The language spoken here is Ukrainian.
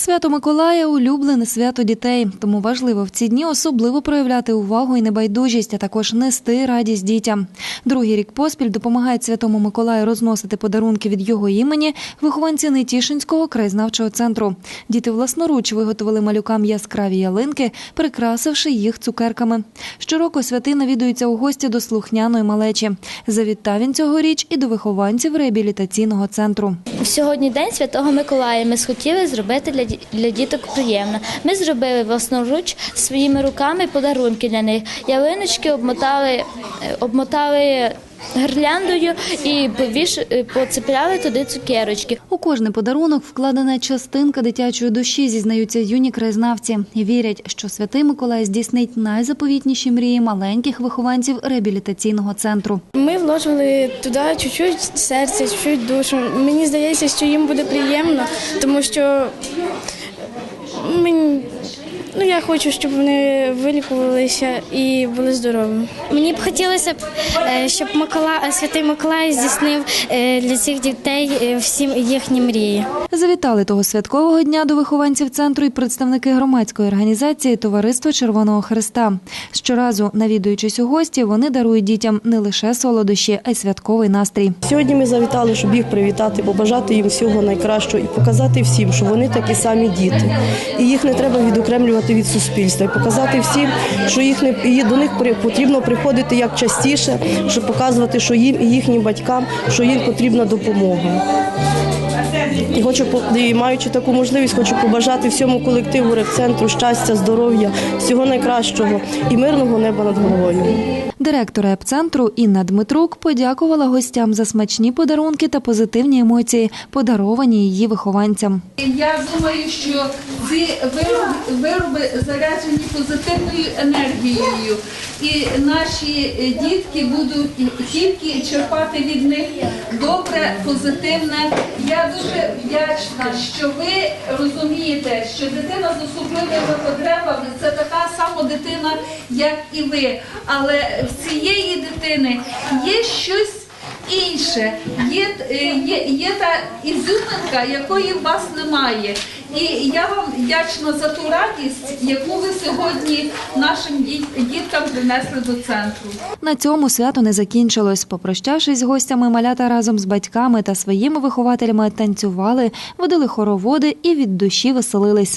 Свято Миколая улюблене свято дітей, тому важливо в ці дні особливо проявляти увагу і небайдужість, а також нести радість дітям. Другий рік поспіль допомагають святому Миколаю розносити подарунки від його імені вихованці Нетішинського краєзнавчого центру. Діти власноруч виготовили малюкам яскраві ялинки, прикрасивши їх цукерками. Щороку святий навідується у гості до слухняної малечі. Завітав він цьогоріч і до вихованців реабілітаційного центру. Сьогодні день Святого Миколая. Ми схотіли зробити для, для діток приємно. Ми зробили власноруч своїми руками подарунки для них. Ялиночки обмотали, е, обмотали гирляндою і повіш, е, поцепляли туди цукерочки. У кожний подарунок вкладена частинка дитячої душі, зізнаються юні краєзнавці. І вірять, що святий Миколай здійснить найзаповітніші мрії маленьких вихованців реабілітаційного центру. Ми вложили туди чуть-чуть серця, чуть-чуть душу. Мені здається, що їм буде приємно, тому що мені, ну, я хочу, щоб вони вилікувалися і були здоровими. Мені б хотілося б, е, щоб Микола, Святий Миколай здійснив е, для цих дітей е, всі їхні мрії. Завітали того святкового дня до вихованців центру і представники громадської організації Товариство Червоного Христа. Щоразу, навідуючись у гості, вони дарують дітям не лише солодощі, а й святковий настрій. Сьогодні ми завітали, щоб їх привітати, побажати їм всього найкращого і показати всім, що вони такі самі діти. І їх не треба відокремлювати від суспільства. І показати всім, що їх не до них потрібно приходити як частіше, щоб показувати, що їм і їхнім батькам, що їм потрібна допомога. І хочу і маючи таку можливість, хочу побажати всьому колективу репцентру щастя, здоров'я, всього найкращого і мирного неба над головою. Директор епцентру Інна Дмитрук подякувала гостям за смачні подарунки та позитивні емоції, подаровані її вихованцям. Я думаю, що ці вироби, вироби заряджені позитивною енергією, і наші дітки будуть тільки черпати від них добре, позитивне. Я дуже вдячна, що ви розумієте, що дитина з особливими потребами це така сама дитина, як і ви. Але в цієї дитини є щось інше. Є, е, є, є та ізюминка, якої в вас немає. І я вам вдячна за ту радість, яку ви сьогодні нашим діткам принесли до центру. На цьому свято не закінчилось. Попрощавшись з гостями, малята разом з батьками та своїми вихователями танцювали, водили хороводи і від душі веселились.